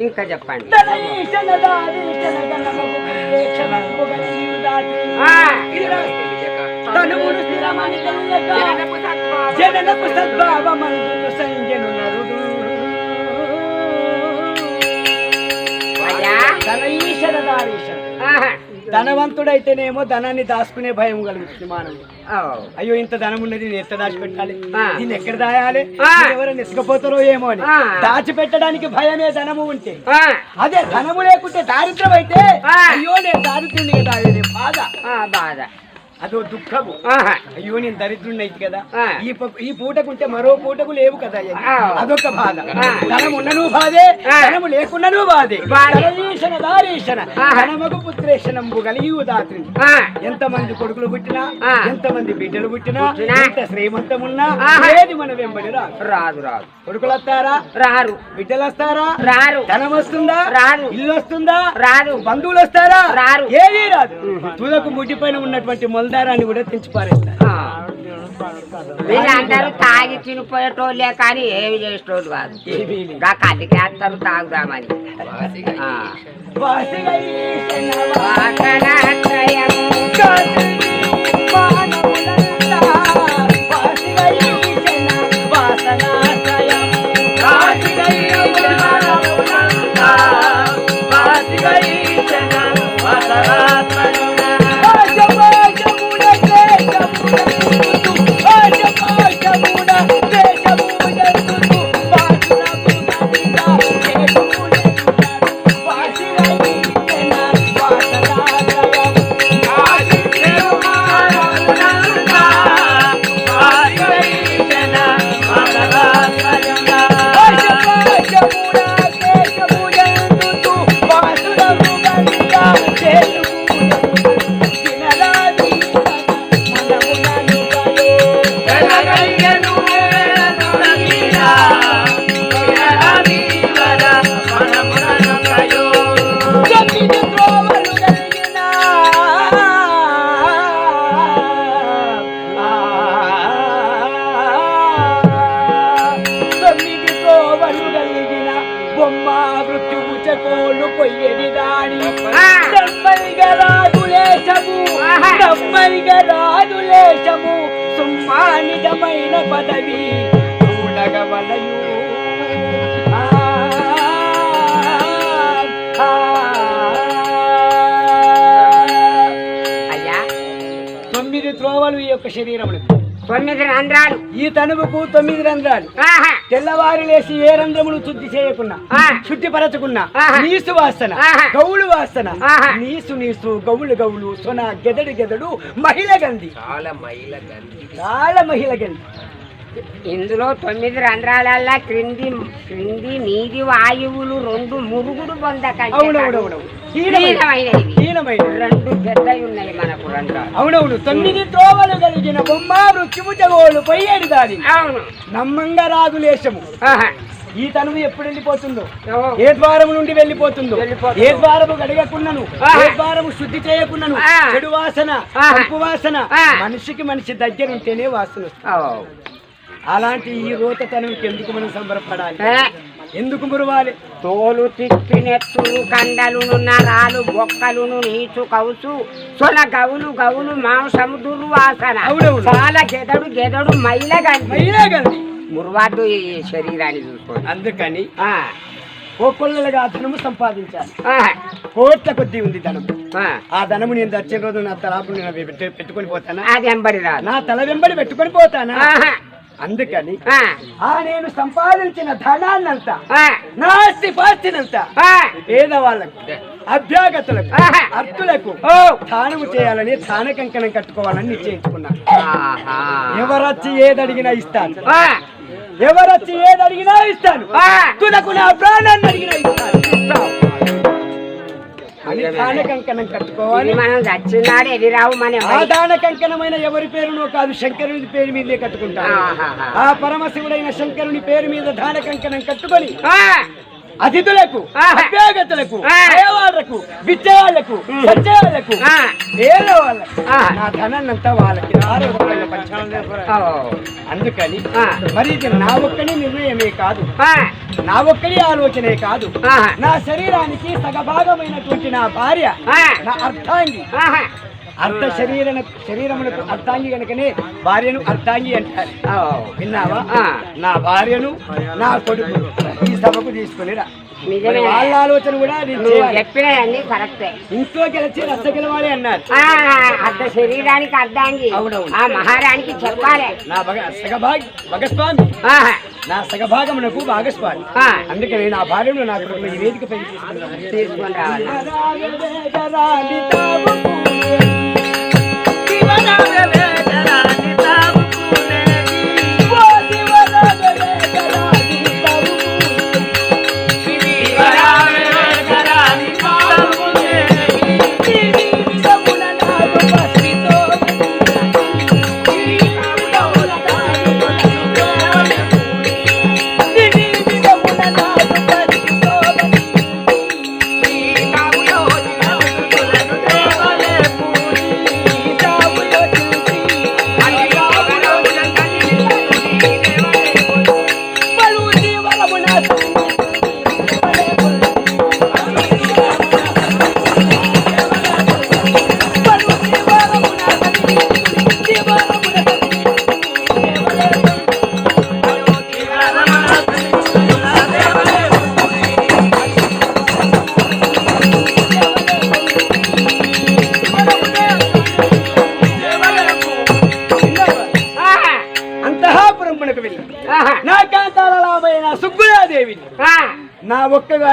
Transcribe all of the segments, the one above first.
ఇంకా చెప్పండి ఆ. స్థిరమని జననపు సంజను నరుడు. ధనవంతుడైతేనేమో ధనాన్ని దాచుకునే భయం కలుగుతుంది మానవుడు. అయ్యో ఇంత ధనం ఉన్నది నేను ఎంత దాచిపెట్టాలి. దీన్ని ఎక్కడ దాయాలి. ఎవరైనా ఎసుకపోతారో ఏమో అని. దాచిపెట్టడానికి భయమే ధనము ఉంటే. అదే ధనము లేకుంటే దారిద్రం అయితే. అయ్యో నేను అదే బాధ బాధ అదో దుఃఖము. అయ్యో నేను దరిద్రుని అయితే కదా. ఈ ఈ పూటకుంటే మరో పూటకు లేవు కదా. అదొక బాధ ఆ. ధనం ఉన్నను బాధే. ధనము లేకున్నను బాధే. ధనమగు కలిగి దాత్రి ఆ. ఎంత మంది కొడుకులు పుట్టినా. ఎంత మంది బిడ్డలు పుట్టినా. ఎంత శ్రీమంతమున్నా. ఏది మన వెంబడి రా రాదు రాదు కొడుకులు వస్తారా రారు బిడ్డలు వస్తారా రారు ధనం వస్తుందా రాదు. ఇల్లు వస్తుందా రాదు బంధువులు వస్తారా రారు. ఏది రాదు తులకు ముడ్డి పైన ఉన్నటువంటి మొలదారాన్ని కూడా తెంచి పారేస్తారు తాగి తినిపోయేటోళ్ళే కానీ ఏమి చేసేటోళ్ళు కాదు. గా కదికేస్తారు తాగుదామని. ఆ. యొక్క శరీరమునకు తొమ్మిది రంధ్రాలు. ఈ తనువుకు తొమ్మిది రంధ్రాలు. తెల్లవారి లేచి ఏ రంధ్రములు శుద్ధి చేయకున్నా? ఆ. శుద్ధిపరచకున్నా. నీసు వాసన. గౌలు వాసన. నీసు నీసు గౌలు గౌలు సొన గెదడు గెదడు మహిళ గంధి. చాలా మహిళ గంధి. ఇందులో తొమ్మిది రంధ్రాలల్లా క్రింది క్రింది నీది వాయువులు రెండు మురుగుడు పొందకంటే రెండు ఉన్నాయి మనకు అవునవును తొమ్మిది త్రోవలు కలిగిన బొమ్మ మృత్యుము జగోలు పొయ్యేడు దాని అవును నమ్మంగా రాదు లేశము. ఈ తనువు ఎప్పుడు వెళ్ళిపోతుందో. ఏ ద్వారము నుండి వెళ్ళిపోతుందో. ఏ ద్వారము గడగకున్నను. ఏ ద్వారము శుద్ధి చేయకున్నను. చెడు వాసన వాసన. మనిషికి మనిషి దగ్గర ఉంటేనే వాసన వస్తుంది. అలాంటి ఈ రోతతనంకి ఎందుకు మనం సంబరపడాలి? ఎందుకు మురవాలి? తోలు తిప్పినెత్తులు కండలును నరాలు బొక్కలును నీచు కౌసు సొన గవులు గవులు మాంసము దుర్వాసన. చాలా గెదడు గెదడు మైలగండి మురువాడు ఈ శరీరాన్ని చూసుకోండి. అందుకని ఆ, కోకొల్లలుగా ధనము సంపాదించాలి. కోట్ల కొద్దీ ఉంది ధనం ఆ. ధనము నేను వచ్చే రోజు నా తలాపు పెట్టుకొని పోతానా? అది రాదు. నా తల వెంబడి పెట్టుకొని పోతానా. అందుకని ఆ, నేను సంపాదించిన ధనాన్నంతా ఆ, నా ఆస్తి పాస్తినంతా. పేదవాళ్ళకు అభ్యాగతులకు. అర్థులకు. దానము చేయాలని దాన కంకణం కట్టుకోవాలని నిశ్చయించుకున్నా. ఎవరొచ్చి ఏదడిగినా ఇస్తాను. ఎవరొచ్చి ఏదడిగినా ఇస్తాను. నా ప్రాణాన్ని అడిగినా ఇస్తాను. అని దాన కంకణం కట్టుకోవాలి. ఇది మనం చచ్చినాడు ఎది రావు మన ఆ దాన కంకణమైన ఎవరి పేరునో కాదు శంకరుని పేరు మీదే కట్టుకుంటారు ఆహాహా. ఆ పరమశివుడైన శంకరుని పేరు మీద దాన కంకణం కట్టుకొని అతిథులకు. అభ్యాగతులకు. అయ్యవాళ్ళకు బిచ్చవాళ్ళకు సత్యవాళ్ళకు. ఏదో వాళ్ళకు. నా ధనాన్నంతా వాళ్ళకి అందుకని. మరి ఇది నా ఒక్కని నిర్ణయమే కాదు. నా ఒక్కడి ఆలోచనే కాదు. నా శరీరానికి సగభాగమైనటువంటి నా భార్య. నా అర్థాంగి. అర్ధ శరీర శరీరమునకు అర్థాంగి కనుకనే భార్యను అర్థాంగి అంటారు. విన్నావా. నా భార్యను నా కొడుకు ఈ సభకు తీసుకునిరా నిజమే. మరి వాళ్ళ ఆలోచన కూడా. చెప్పినవన్నీ కరెక్టే ఇంట్లో గెలిచి రచ్చ గెలవాలి అన్నారు అర్ధ శరీరానికి అవునవును. ఆ మహారానికి చెప్పాలి నా భగ సగభాగి భగస్వామి. నా సగభాగమునకు భాగస్వామి. అందుకని నా భార్యను నా కొడుకును ఈ వేదిక తీసుకొని రావాలి ராஜவேதராஜ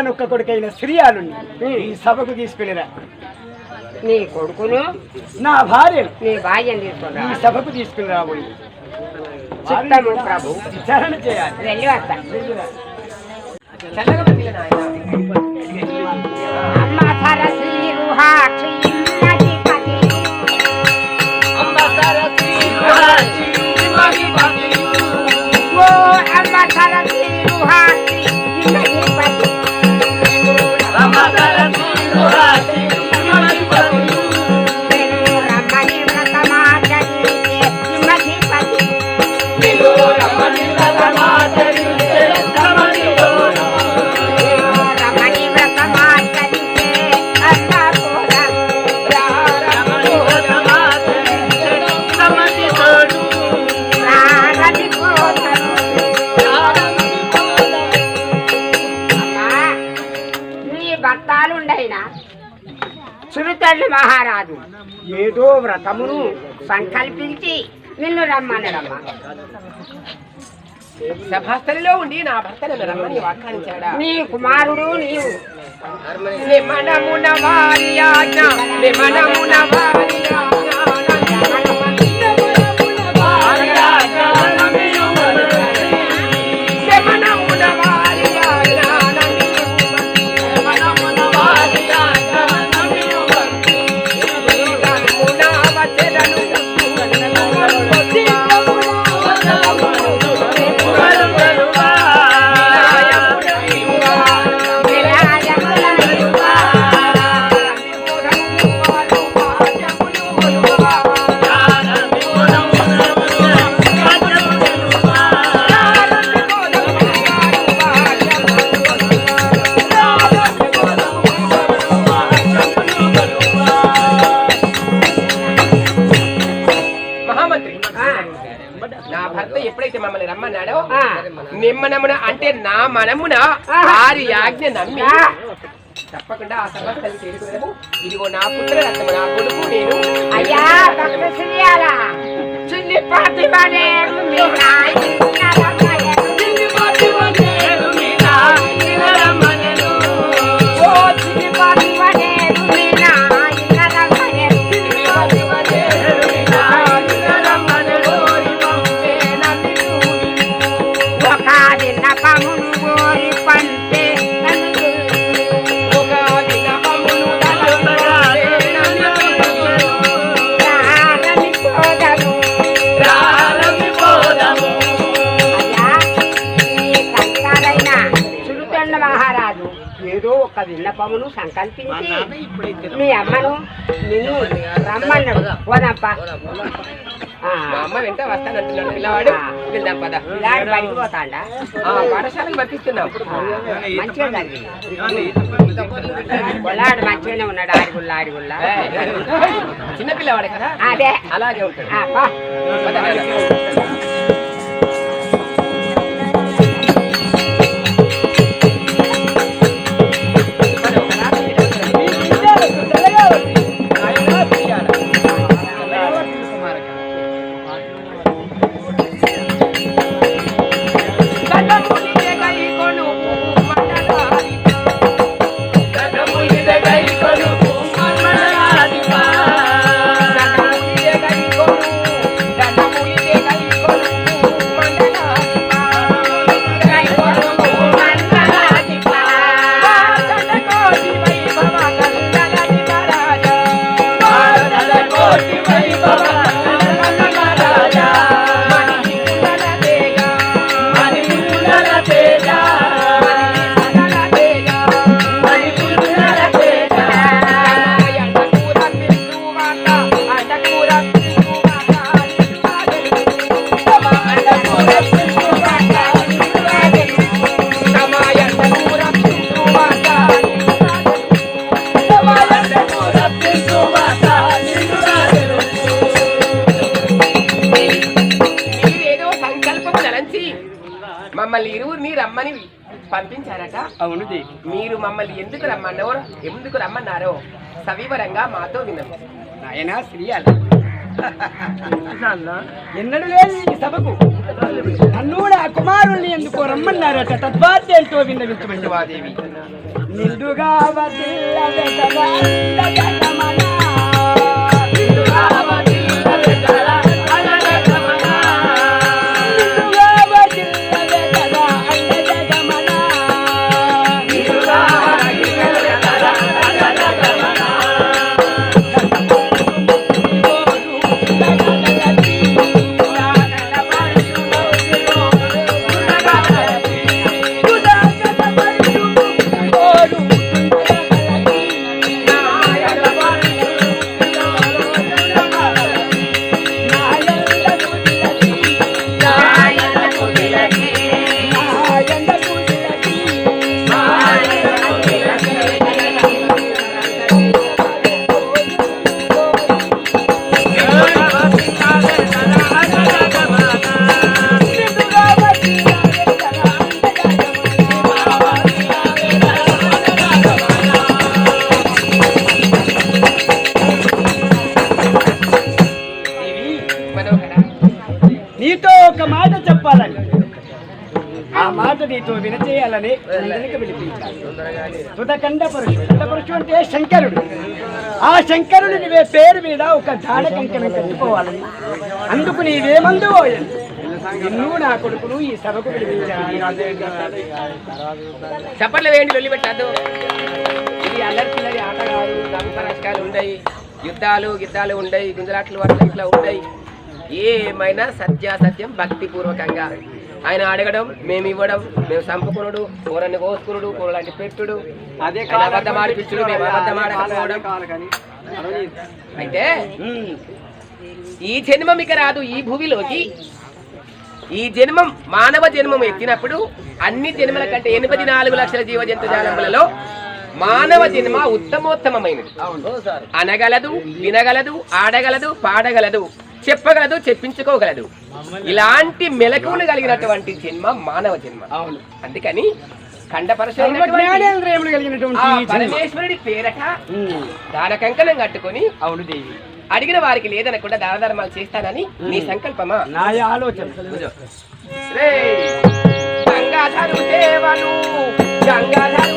ఒక్కగానొక్క కొడుకైన శ్రీయాలుని ఈ సభకు తీసుకునిరా నీ కొడుకును నా భార్యను నీ భార్యను తీసుకొని ఈ సభకు రాబోయి. చిత్తము ప్రభు. విచారణ చేయాలి. వెళ్ళి వస్తా. అమ్మ సురుతల్లి మహారాజు. ఏదో వ్రతమును సంకల్పించి నిన్ను రమ్మన్నదమ్మా సభాస్థలిలో ఉండి నా భర్త నన్ను రమ్మని వ్యాఖ్యానించాడా నీ కుమారుడు నీవు. నిమనమున వారి ఆజ్ఞ నిమనమున వారి ఆజ్ఞ భర్త ఎప్పుడైతే మమ్మల్ని రమ్మన్నాడో. నిమ్మనమున అంటే నా మనమున వారి ఆజ్ఞ నమ్మి తప్పకుండా ఆ సమస్యలు చేరుకున్నాము. ఇదిగో నా పుత్ర రత్నము నా కొడుకు నేను. అయ్యా భక్త శ్రీయాల విన్నపమును సంకల్పించి మీ అమ్మను నిన్ను రమ్మన్నాడు. పోదాంపా అమ్మ వెంట వస్తానంటున్నాడు. పిల్లవాడు వెళ్దాం పద. పిల్లాడు బయటకు పోతాడా? మంచిగా జరిగింది మంచిగానే ఉన్నాడు ఆడిగుల్ల ఏయ్, చిన్న పిల్లవాడే కదా? అదే. అలాగే ఉంటాడు. మమ్మల్ని ఇరువురిని రమ్మని పంపించారట. అవును మీరు మమ్మల్ని ఎందుకు రమ్మన్నారో ఎందుకు రమ్మన్నారో సవివరంగా మాతో వినండి. నాయనా శ్రీయాల ఎన్నడు లేని ఈ సభకు. నన్ను నా కుమారుల్ని ఎందుకో రమ్మన్నారట. తద్వార్తేంటో విన్నవించమండి మాదేవి నిండుగా వదిల్ల నిండుగా వదిల్ల నీతో వినచేయాలని అందరికి పిలిపించాలి తుదకండ పరుషు కండ పరుషు అంటే శంకరుడు. ఆ శంకరుడు నీవే పేరు మీద ఒక దాడ కంకణం కట్టుకోవాలని అందుకు నీవేమందు నిన్ను నా కొడుకును ఈ సభకు పిలిపించాలి. చప్పట్లు వేయండి వెళ్ళి పెట్టద్దు. ఇది అల్లరి పిల్లరి ఆట కాదు దంతరకాలు ఉన్నాయి యుద్ధాలు గిద్దాలు ఉన్నాయి గుంజలాట్లు అట్లా ఇట్లా ఉన్నాయి ఏమైనా సత్యాసత్యం భక్తిపూర్వకంగా. ఆయన అడగడం మేము ఇవ్వడం మేము చంపుకునుడు కూరని కోసుకునుడు కూరలాంటి పెట్టుడు. అదే అబద్ధం ఆడిపించుడు మేము అబద్ధం ఆడకపోవడం. అయితే ఈ జన్మం ఇక రాదు ఈ భూమిలోకి. ఈ జన్మం మానవ జన్మం ఎత్తినప్పుడు అన్ని జన్మల కంటే ఎనభై నాలుగు లక్షల జీవ జంతుజాలములలో మానవ జన్మ ఉత్తమోత్తమైనది అనగలదు వినగలదు ఆడగలదు పాడగలదు. చెప్పగలదు చెప్పించుకోగలదు. ఇలాంటి మెలకువలు కలిగినటువంటి జన్మ మానవ జన్మ. అందుకని ఖండ జ్ఞానేంద్రియములు కలిగినటువంటి ఈ జన్మ. పరమేశ్వరుడి పేరట. దాన కంకణం కట్టుకొని అవును దేవి. అడిగిన వారికి లేదనకుండా దాన ధర్మాలు చేస్తానని నీ సంకల్పమా? నా ఆలోచన! గంగాధరు సేవలు గంగాధరు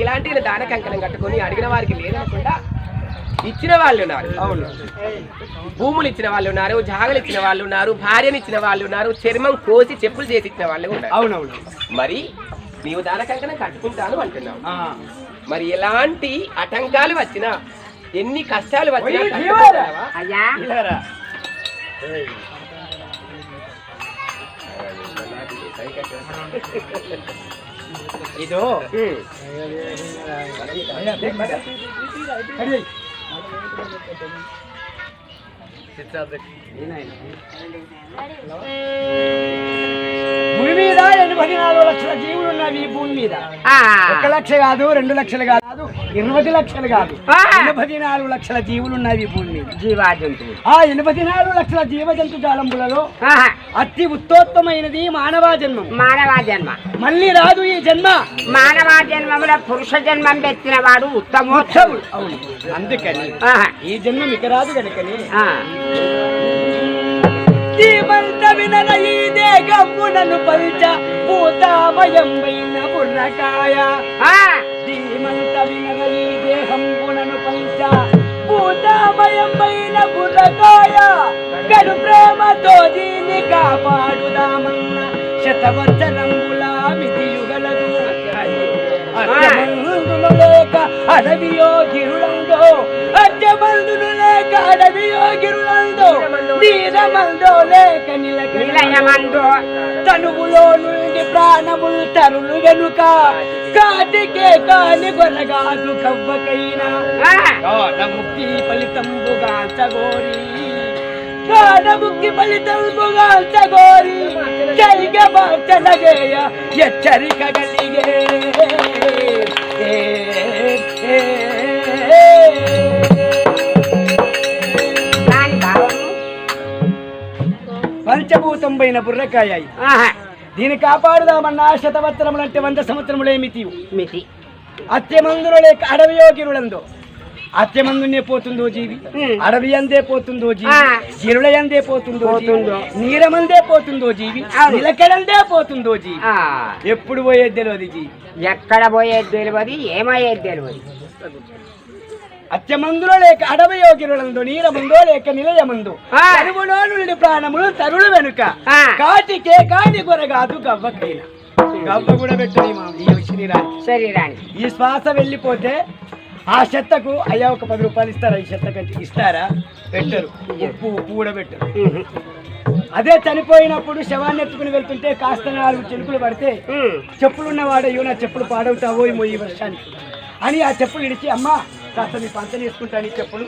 ఇలాంటి దాన కంకణం కట్టుకొని అడిగిన వారికి లేదనకుండా ఇచ్చిన వాళ్ళు ఉన్నారు. అవును. భూములు ఇచ్చిన వాళ్ళు ఉన్నారు జాగలు ఇచ్చిన వాళ్ళు ఉన్నారు భార్యను ఇచ్చిన వాళ్ళు ఉన్నారు చర్మం కోసి చెప్పులు చేసి ఇచ్చిన వాళ్ళు ఉన్నారు. అవునవును. మరి నీవు దాన కంకణం కట్టుకుంటాను అంటున్నావు. మరి ఎలాంటి ఆటంకాలు వచ్చినా ఎన్ని కష్టాలు వచ్చినా అరే. భూమి మీద ఎనభై నాలుగు లక్షల జీవులు ఉన్నవి ఈ భూమి మీద. ఒక లక్ష కాదు రెండు లక్షలు కాదు ఎనభై లక్షలు కాదు. ఎనభై నాలుగు లక్షల జీవులు ఉన్నవి ఈ భూమి మీద. జీవా జంతువులు ఆ ఎనభై నాలుగు లక్షల జీవ జంతు జాలంబులలో. అతి ఉత్తోత్తమైనది మానవ జన్మం. మానవ జన్మ. మళ్ళీ రాదు ఈ జన్మ. మానవ జన్మముల పురుష జన్మం ఎత్తిన వాడు ఉత్తమోత్తముడు. అవును. అందుకని. ఈ జన్మం ఇక రాదు కనుకని. ధీమంత వినన ఈ దేహమునను బుర్రకాయ బుర్రకాయ కడు ప్రేమతో దీన్ని కాపాడుదామన్న. శతవర్షరంగుల మితియుగలదు. అత్యమందులు లేక అడవియో గిరులందో. అత్యమందులు లేక అడవియో గిరులందో. నీరమందో లేక నిలక నిలయమందు. తనువులో నుండి ప్రాణములు తరులు వెనుక కాటికే కాని గొరగాదు కవ్వకైనా ఆ. గాఢ ముక్తి ఫలితంబుగా చగోరి గాఢ ముక్తి ఫలితంబుగా చగోరి జైగ మార్చనగేయ హెచ్చరిక గలిగే ఏ, ఏ, ఏ. దాని భావము పంచభూతం పైన బుర్రకాయ ఇది. ఆహా. దీన్ని కాపాడుదామన్నా శతవత్సరములంటే వంద సంవత్సరములేమితి మితి. అత్యమందులో లేక అడవియో గిరులందో అత్యమందునే పోతుందో జీవి. అడవి అందే పోతుందో జీవి? అందే పోతుందో. నీరమందే పోతుందో జీవి. నిలకడందే పోతుందో జీవి. ఎప్పుడు పోయేది తెలియదు జీవి? ఎక్కడ పోయేది తెలియదు ఏమయ్యేది తెలియదు అత్యమందులో లేక అడవియో గిరులందో నీరమందో లేక నిలయమందో. ఆ. కరువులో నుండి ప్రాణములు తరులు వెనుక. కాటికే కాని కొరగాదు గవ్వకైన గవ్వ కూడా పెట్టు ఈ ఈ శ్రీరానికి. శరీరానికి. ఈ శ్వాస వెళ్ళిపోతే ఆ చెత్తకు అయ్యా ఒక పది రూపాయలు ఇస్తారా? ఈ చెత్త కంటే ఇస్తారా? పెట్టరు. ఉప్పు ఉప్పు కూడా పెట్టరు. అదే చనిపోయినప్పుడు శవాన్ని ఎత్తుకుని వెళ్తుంటే కాస్త నాలుగు చినుకులు పడితే ఉమ్. చెప్పులు ఉన్నవాడయ్యో నా చెప్పులు పాడవుతావో ఈ వర్షానికి అని ఆ చెప్పులు ఇడిచి అమ్మా కాస్త నీ పంచ తీసుకుంటాను ఈ చెప్పులు.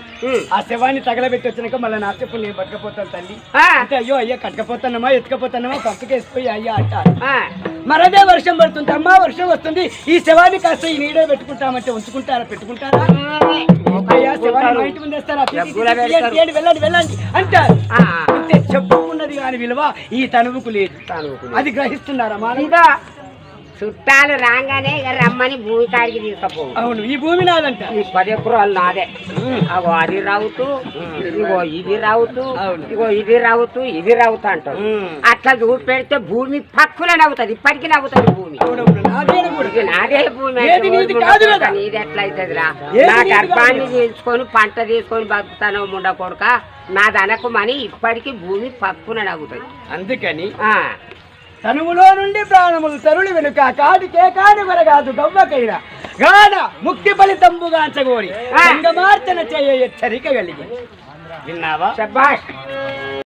ఆ శవాన్ని తగలబెట్టి వచ్చినాక మళ్ళీ నా చెప్పులు నేను పట్టుకపోతాను తల్లి. అంటే అయ్యో అయ్యా కట్టుకపోతానమ్మా ఎత్తుకపోతానమ్మా పంపకేసిపోయి అయ్యా అంటారు ఆ. మరదే వర్షం పడుతుంది అమ్మా వర్షం వస్తుంది. ఈ శవాన్ని కాస్త ఈ నీడే పెట్టుకుంటామంటే ఉంచుకుంటారా పెట్టుకుంటారా? అయ్యా శవాన్ని మా ఇంటి ముందు వేస్తారా వెళ్ళండి వెళ్ళండి అంటారు. అంటే చెప్పుకున్నది కాని విలువ ఈ తనువుకు లేదు. అది గ్రహిస్తున్నారా ఇదో. చుట్టాలు రాగానే ఇక రమ్మని భూమి కాడికి తీసుకపో అవును ఈ భూమి నాదంట. ఈ పది ఎకరాలు నాదే. అగో అది రావుతూ ఇగో ఇది రావుతూ. ఇగో ఇది రావుతూ ఇది రావుతూ ఉమ్. అట్లా చూసి పెడితే భూమి పక్కున నవ్వుతుంది ఇప్పటికీ నవ్వుతుంది భూమి. నాదే భూమి నీది ఓ కాదు ముండ కదా? కొడుకా, నీది ఎట్లా అవుతుంది రా నా గర్భాన్ని. తీసుకొని పంట తీసుకొని బతుకుతాను ముండ కొడుక నాది అనకమని ఇప్పటికీ భూమి పక్కున నవ్వుతుంది. అందుకని తనువులో నుండి ప్రాణములు తరులు వెనుక కాటికే కాని వరగాదు గవ్వకైన. గాన ముక్తి ఫలితంబుగాంచగోరి ఆ. సంగమార్చన చేయ హెచ్చరిక కలిగి. విన్నావా?